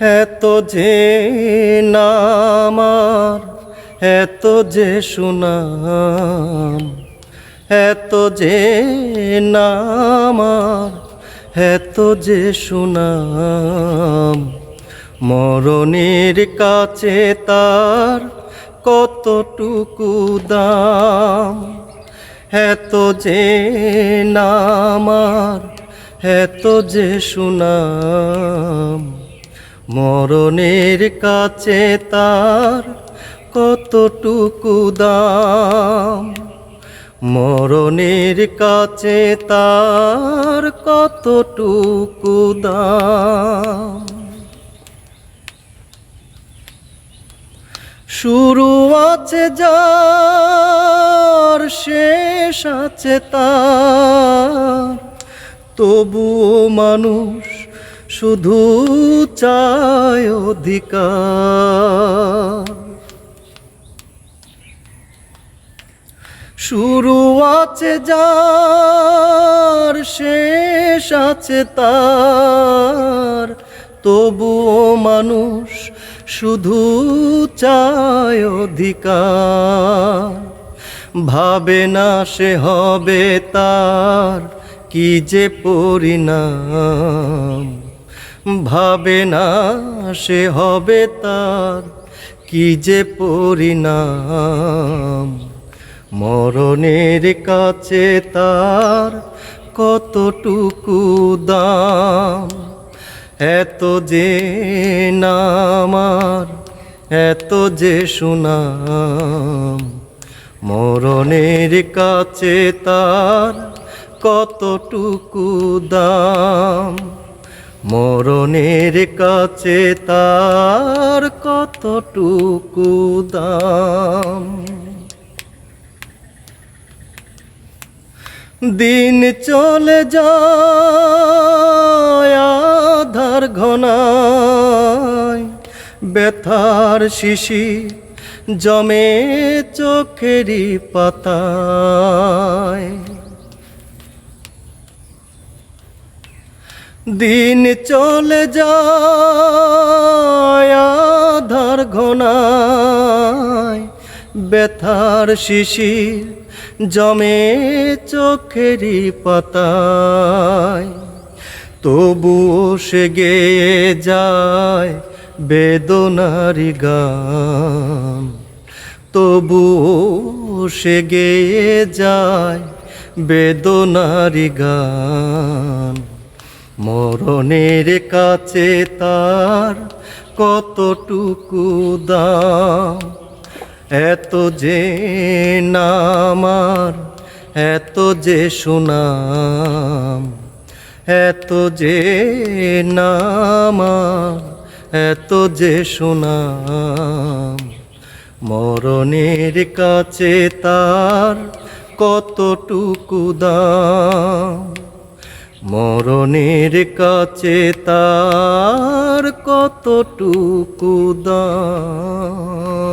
এত যে নামার এত যে সুনাম এত যে নামার এত যে সুনাম মরণের কাছে তার কতটুকু দাম এত যে নামার এত যে সুনাম মরণের কাছে তার কতটুকু দাম? মরণের কাছে তার কতটুকু দাম? শুরু আছে, যার শেষ আছে তার। তবুও মানুষ শুধু চায় অধিকার। শুরু আছে যার, শেষ আছে তার। তবুও মানুষ শুধু চায় অধিকার। ভাবে না সে হবে তার, কি যে পরিণাম। ভাবে না সে হবে তার কি যে পরিণাম? মরণের কাছে তার কতটুকু দাম? এত যে নামার এত যে সুনাম। মরণের কাছে তার কতটুকু দাম? মরণের কাছে তার কতটুকু দাম? দিন চলে যায় আধার ঘনায়, ব্যথার শিশি জমে চোখেরই পাতায়। দিন চলে যায়, আধার ঘনায়। ব্যথার শিশির জমে চোখেরই পাতায়। তবুও সে গেয়ে যায় বেদনারি গান। তবুও সে গেয়ে যায় বেদনারি গান। মরণের কাছে তার কতটুকু দাম? এত যে নামার এত যে সুনাম, এত যে নামার এত যে সুনাম। মরণের কাছে তার কতটুকু দাম? মরণের কাছে তার কতটুকু দাম?